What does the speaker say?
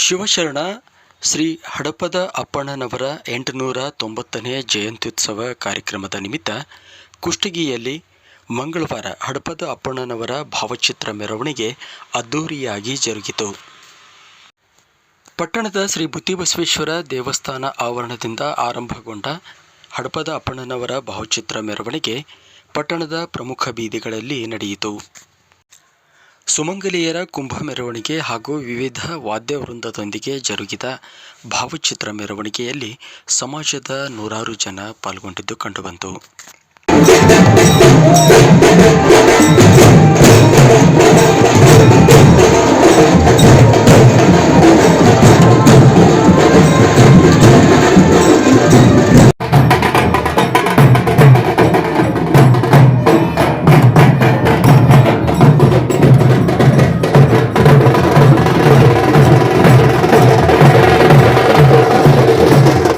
ಶಿವಶರಣ ಶ್ರೀ ಹಡಪದ ಅಪ್ಪಣ್ಣನವರ ಎಂಟುನೂರ ತೊಂಬತ್ತನೇ ಜಯಂತ್ಯುತ್ಸವ ಕಾರ್ಯಕ್ರಮದ ನಿಮಿತ್ತ ಕುಷ್ಟಗಿಯಲ್ಲಿ ಮಂಗಳವಾರ ಹಡಪದ ಅಪ್ಪಣ್ಣನವರ ಭಾವಚಿತ್ರ ಮೆರವಣಿಗೆ ಅದ್ದೂರಿಯಾಗಿ ಜರುಗಿತು. ಪಟ್ಟಣದ ಶ್ರೀ ಬುದ್ಧಿಬಸವೇಶ್ವರ ದೇವಸ್ಥಾನ ಆವರಣದಿಂದ ಆರಂಭಗೊಂಡ ಹಡಪದ ಅಪ್ಪಣ್ಣನವರ ಭಾವಚಿತ್ರ ಮೆರವಣಿಗೆ ಪಟ್ಟಣದ ಪ್ರಮುಖ ಬೀದಿಗಳಲ್ಲಿ ನಡೆಯಿತು. ಸುಮಂಗಲಿಯರ ಕುಂಭ ಮೆರವಣಿಗೆ ಹಾಗೂ ವಿವಿಧ ವಾದ್ಯವೃಂದದೊಂದಿಗೆ ಜರುಗಿದ ಭಾವಚಿತ್ರ ಮೆರವಣಿಗೆಯಲ್ಲಿ ಸಮಾಜದ ನೂರಾರು ಜನ ಪಾಲ್ಗೊಂಡಿದ್ದು ಕಂಡುಬಂತು.